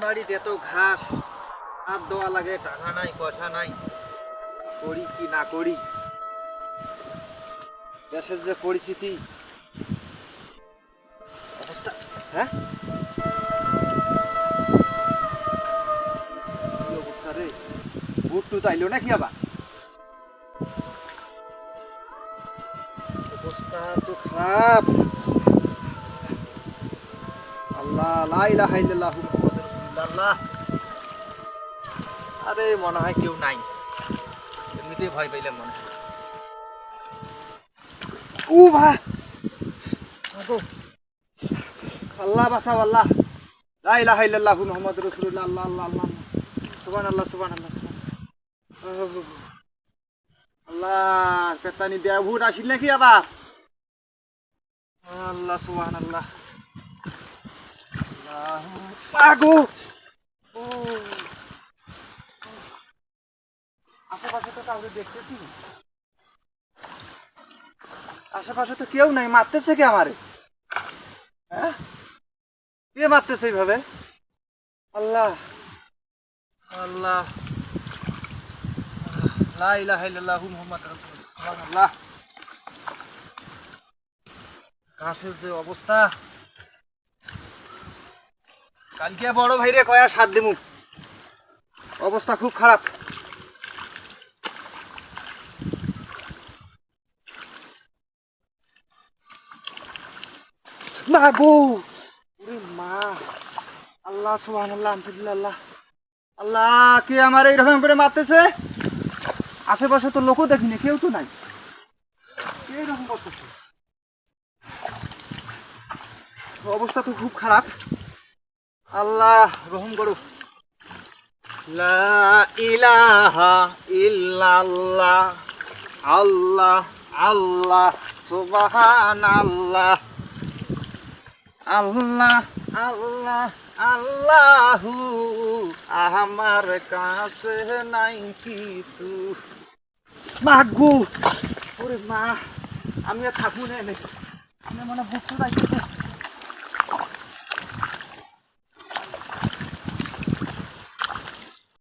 বাড়িতে এত ঘাস। হাত দেওয়া লাগে টাকা নাই পয়সা নাই। করি কি না করি? দেশের যে পরিস্থিতি। হ্যাঁ? নাকি আবার? খারাপ। আল্লাহ, লা ইলাহা ইল্লাল্লাহ আরে মনে হয় কেউ নাই। এমনিতেই ভয় পাইলাম মনে হয়। ও ভা আল্লাহ বাঁচাও আল্লাহ। লা ইলাহা ইল্লাল্লাহ মুহাম্মাদুর রাসূলুল্লাহ। আল্লাহ আল্লাহ আল্লাহ সুবহানাল্লাহ সুবহানাল্লাহ আল্লাহ পেতানি দেয়া ভূত আসিল নাকি আবার? আল্লাহ সুবহানাল্লাহ। আগো ও আশেপাশে তো কাউকে দেখতেছি আশেপাশে তো কেউ নাই, মারতেছে কে আমারে? হ্যাঁ? কে মারতেছে এইভাবে? আল্লাহ আল্লাহ। ঘাসের যে অবস্থা। কালকে বড় ভাইরে কয়া সাত দিমু। অবস্থা খুব খারাপ। গো ওরে মা, আল্লাহ সুবহান আল্লাহ আলহামদুলিল্লাহ। আল্লাহ, কে আমার এইরকম করে মারতেছে? আশেপাশে তো লোকও দেখিনি, কেউ তো নাই। কে এরকম করতেছে? অবস্থা তো খুব খারাপ। আল্লাহ, রহম করো। লা ইলাহা ইল্লাল্লাহ। আল্লাহ আল্লাহ সুবহান আল্লাহ আল্লাহ আল্লাহ, আমার কাছে নাই কিছু। মাগু ওরে মা আমি থাকব এনে। আমি মনে বুঝতে পারছি